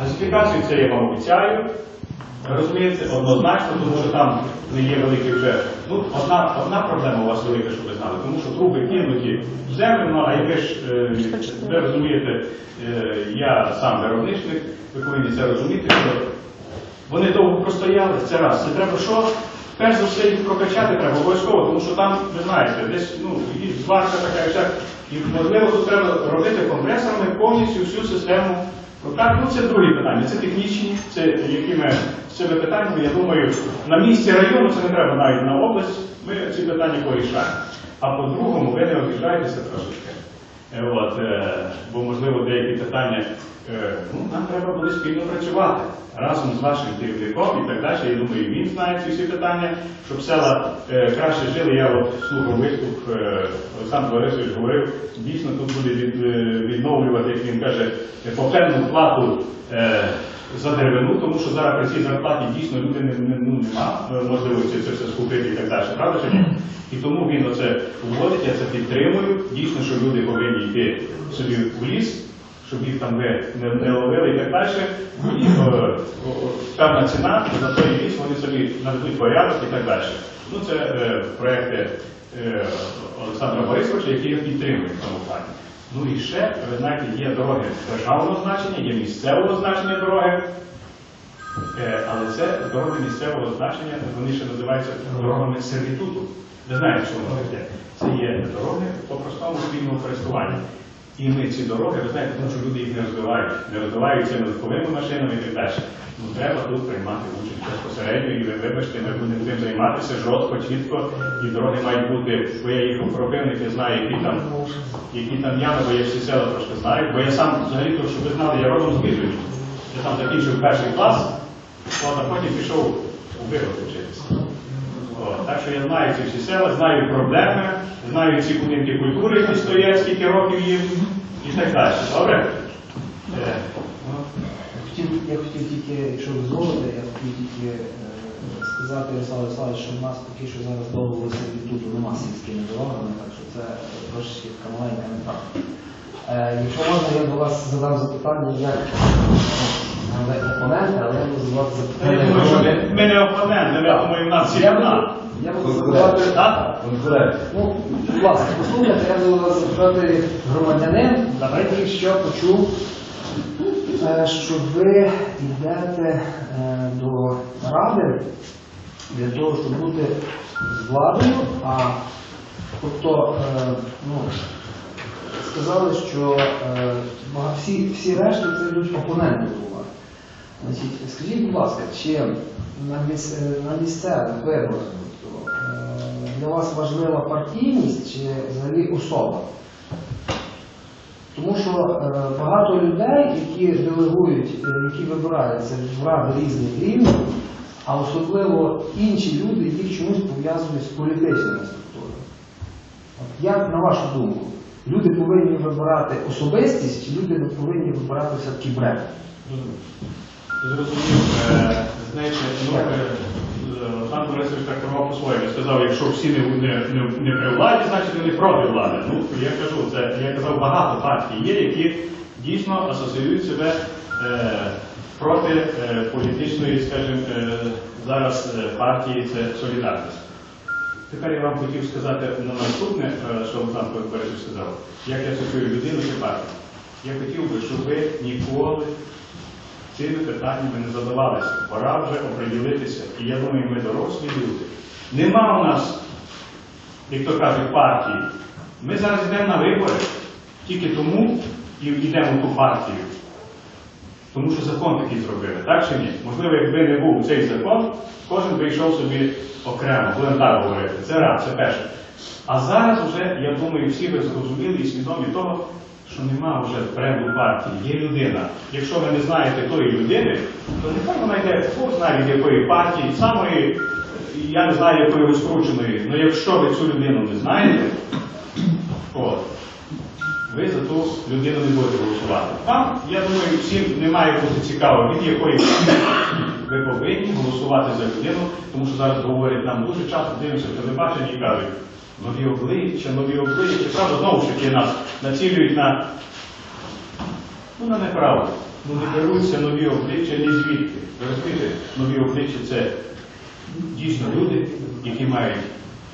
Газифікацію це я вам обіцяю. Розумієте, однозначно, тому що там не є великі вже. Ну, одна, одна проблема у вас велика, щоб ви знали, тому що труби кинуті в землю, ну, а яке ж, е, ви розумієте, е, я сам виробничник, ви повинні це розуміти, що вони довго простояли, це раз. Це треба що? Перш за все їх прокачати треба обов'язково, тому що там, ви знаєте, десь ну, зварка така. І можливо тут треба робити компресорами повністю всю систему. Так, ну це другі питання, це технічні, це які ми з цими питаннями, я думаю, на місці району це не треба навіть на область, ми ці питання порішаємо. А по-другому, ви не обіжаєтеся трошечки. Е, От, е, бо, можливо, деякі питання, е, ну, нам треба буде спільно працювати разом з вашим керівником і так далі. Я думаю, він знає ці всі питання, щоб села краще жили. Я от слухав виступ, Олександр Борисович говорив, дійсно тут буде від, відновлювати, як він каже, по певну плату е, за деревину, тому що зараз при цій зарплаті дійсно люди не, не, ну, нема можливості це все скупити і так далі. Правда чи ні? І тому він оце вводить, я це підтримую. Дійсно, що люди повинні йти собі в ліс, щоб їх там не, не, не ловили і так далі. І, е, певна ціна за той ліс, вони собі наведуть порядок і так далі. Ну, це е, проекти е, Олександра Борисовича, які я підтримую в цьому плані. Ну і ще, ви знаєте, є дороги державного значення, є місцевого значення дороги. Е, Але це дороги місцевого значення, вони ще називаються дорогами сервітуту. Ви знаєте, що воно таке? Це є дороги по простому спільному користуванню. І ми ці дороги, ви знаєте, тому що люди їх не розвивають, не розвивають цими легковими машинами і так далі. Ну треба тут приймати участь безпосередньо, і ви вибачте, ми будемо цим займатися жорстко, чітко, і дороги мають бути, бо я їх кропивник, я знаю, які там, які там ями, бо я всі села трошки знаю, бо я сам взагалі, щоб ви знали, я родом з Біжеві. Я там закінчив перший клас, от, а потім пішов у Вигод вчитися. Так що я знаю ці всі села, знаю проблеми, знаю ці будинки культури, які стоять, скільки років їм і так далі. Добре? Хотів, я хотів тільки, якщо ви дозволите, я хотів тільки е, сказати, Ярослав Ярославович, що в нас поки що зараз договору сервітуту нема сільськими дорогами, так що це трошечки така маленька неправда. Е, якщо можна, я до вас задам запитання, як ви опоненти, але я буду задавати Я запитання. думаю, що ми, ми не опоненти, ми думаю, в нас всі Я одна. буду, я буду задавати Так? Ну, будь ласка, послухайте, я буду вас запитати громадянин, який що почув, що ви йдете е, до ради для того, щоб бути з владою, а тобто, е, ну, сказали, що е, всі, всі решти це йдуть опоненти до влади. Скажіть, будь ласка, чи на, міс, е, на місцевих виборах тобто, е, для вас важлива партійність чи взагалі особа? Тому що е, багато людей, які делегують, е, які вибираються в ради різних рівнів, а особливо інші люди, їх чомусь пов'язують з політичними структурами. От як на вашу думку, люди повинні вибирати особистість, чи люди повинні вибирати все-таки бренд? Зрозумів, е, знаєте, ну, Олександр Борисович так керував по-своєму. Сказав, якщо всі не, не, не, не при владі, значить вони проти влади. Ну, я кажу, це я казав, багато партій є, які дійсно асоціюють себе е, проти е, політичної, скажімо, е, зараз е, партії це солідарність. Тепер я вам хотів сказати на наступне, е, що Олександр Борисович сказав, як я асоціюю людину чи партію. Я хотів би, щоб ви ніколи цими питаннями не задавалися. Пора вже оприділитися. І я думаю, ми дорослі люди. Нема у нас, як то кажуть, партії. Ми зараз йдемо на вибори тільки тому і йдемо в ту партію. Тому що закон такий зробили, так чи ні? Можливо, якби не був цей закон, кожен би йшов собі окремо, будемо так говорити. Це раз, це перше. А зараз вже, я думаю, всі ви зрозуміли і свідомі того, що нема вже бренду партії, є людина. Якщо ви не знаєте тої людини, то нехай вона йде, Бог знає від якої партії, самої, я не знаю, якої розкрученої. Але якщо ви цю людину не знаєте, от, ви за ту людину не будете голосувати. Вам, я думаю, всім не має бути цікаво, від якої ви повинні голосувати за людину, тому що зараз говорять нам дуже часто дивимося в телебачення і кажуть, нові обличчя, нові обличчя. Правда, знову ж таки нас націлюють на, ну, на неправду. ну не беруться нові обличчя ні звідки. Розумієте, нові обличчя це дійсно люди, які мають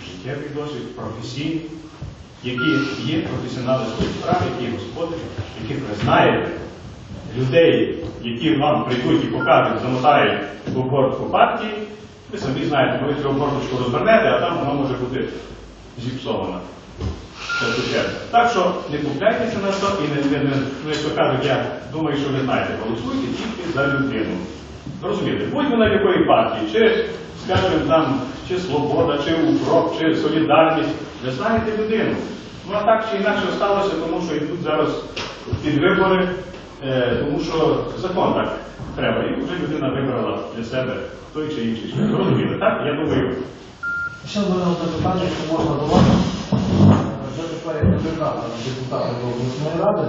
життєвий досвід, професійний, які є професіонали своєї справи, які яких ви знаєте, людей, які вам прийдуть і покажуть, замотають в обгортку партії, ви самі знаєте, ви цю обгорточку розвернете, а там вона може бути зіпсована. Так що не купляйтеся на то і не, не, не, як кажуть, я думаю, що ви знаєте, голосуйте тільки за людину. Розумієте, будь вона якої партії, чи, скажімо, там, чи Свобода, чи Укроп, чи Солідарність, ви знаєте людину. Ну а так чи інакше сталося, тому що йдуть зараз під вибори, е, тому що закон так треба. І вже людина вибрала для себе той чи інший шлях. Розумієте, так? Я думаю, Ще в мене одне питання, що можна до вас. Е, Вже тепер як депутата до обласної ради.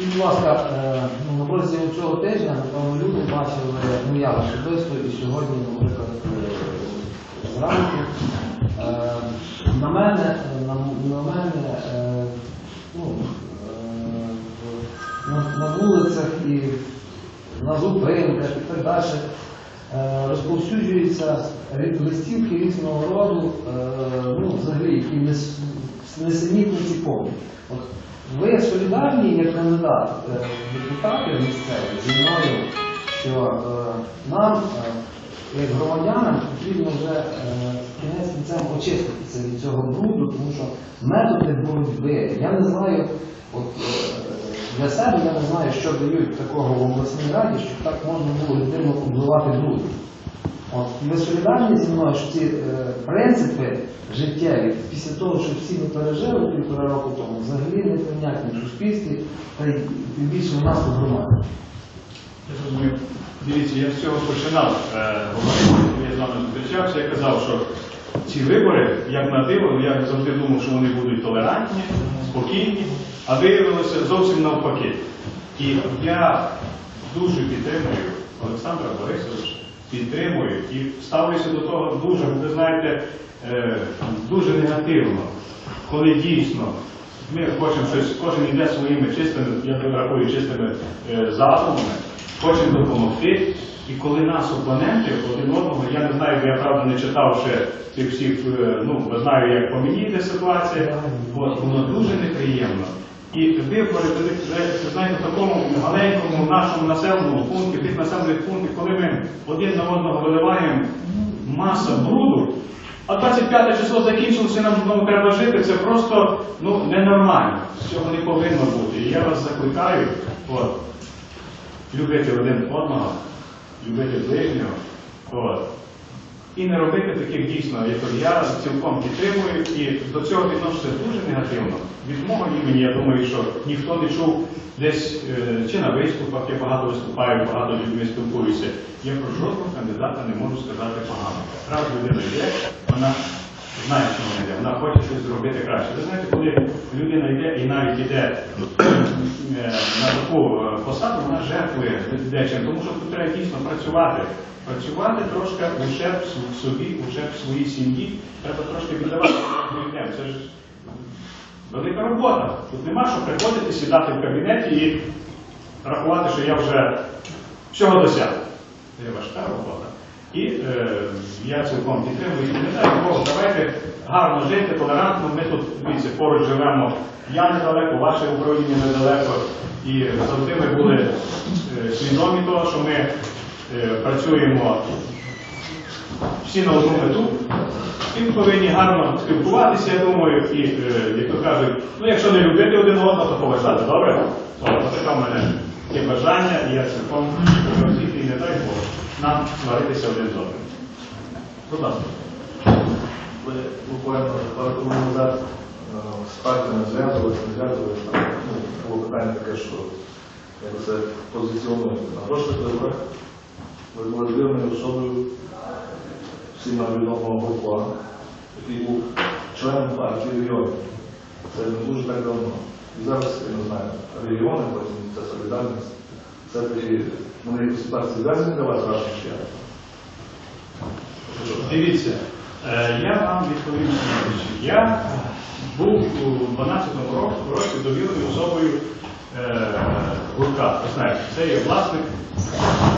І, будь ласка, е, ну, на протязі цього тижня, напевно, люди бачили, ну я особисто, і сьогодні, наприклад, е, зранку. На мене, на, на мене, ну, на, на вулицях і на зупинках і так далі розповсюджуються рі- листівки різного роду, е, ну, взагалі, які нес- несенітниці повні. Ви солідарні як кандидат е, в депутати місцеві зі мною, що е, нам, е, як громадянам, потрібно вже е, кінець кінцем очиститися від цього бруду, тому що методи боротьби, я не знаю, от е, для себе я не знаю, що дають такого в обласній раді, щоб так можна було людину обливати бруд. От, ви солідарні зі мною, що ці е, принципи життєві, після того, що всі ми пережили півтора року тому, взагалі не прийнятні в суспільстві, та й тим більше у нас у громаді. Я зрозумів. Дивіться, я з цього починав е, говорити, я з вами зустрічався, я казав, що ці вибори, як на диво, я завжди думав, що вони будуть толерантні, спокійні, а виявилося зовсім навпаки. І я дуже підтримую Олександра Борисовича, підтримую і ставлюся до того дуже, ви знаєте, е, дуже негативно, коли дійсно ми хочемо щось, кожен йде своїми чистими, я рахую, чистими е, засобами, хочемо допомогти. І коли нас опоненти один одного, я не знаю, бо я правда не читав ще цих всіх, е, ну, бо знаю, як по ситуація, от, воно дуже неприємно. І вибори, ви знаєте, в такому маленькому нашому населеному пункті, тих населених пунктів, коли ми один на одного виливаємо маса бруду, а 25 число закінчилося, нам знову треба жити, це просто ну, ненормально. Цього не повинно бути. І я вас закликаю от, любити один одного, любити ближнього. От. І не робити таких дійсно, як я цілком підтримую і до цього відношуся дуже негативно. Від мого імені, я думаю, що ніхто не чув десь е, чи на виступах, я багато виступаю, багато людьми спілкуюся. Я про жодного кандидата не можу сказати погано. Раз людина йде, вона знає, що вона йде, вона хоче щось зробити краще. Ви знаєте, коли людина йде і навіть йде е, таку е, посаду, вона жертвує дечим, тому що тут треба дійсно працювати. Працювати трошки в ущерб св- собі, в своїй сім'ї, треба трошки віддавати. Це ж велика робота. Тут нема що приходити, сідати в кабінеті і рахувати, що я вже всього досяг. Це важка робота. І е, я цілком підтримую. І дай Бог, давайте гарно жити, толерантно. Ми тут дивіться, поруч живемо. Я недалеко, ваше управління недалеко. І завжди ми були е, свідомі того, що ми е, працюємо всі на одну мету. І ми повинні гарно спілкуватися, я думаю, і, е, як то кажуть, ну якщо не любити один одного, то поважати, добре? О, таке в мене є бажання, і я цілком розвіти, і не дай Бог na stvari se ovdje zove. Dobar. U kojem u za spajte na zvijazove, na zvijazove, ovo pitanje tako što se pozicionuje na prošle godine, je bilo osobu svima je bilo malo bukva i u členu partije i ovdje. Se ne duže tako dobro. I zavis se ne znaju. Ali i one koje su za solidarnost, Це такі, вони ситуації зв'язані для вас вашим членом? Дивіться, е, я вам відповім. Я був у 12-му ро- році довірною особою гурка. ви знаєте, це є власник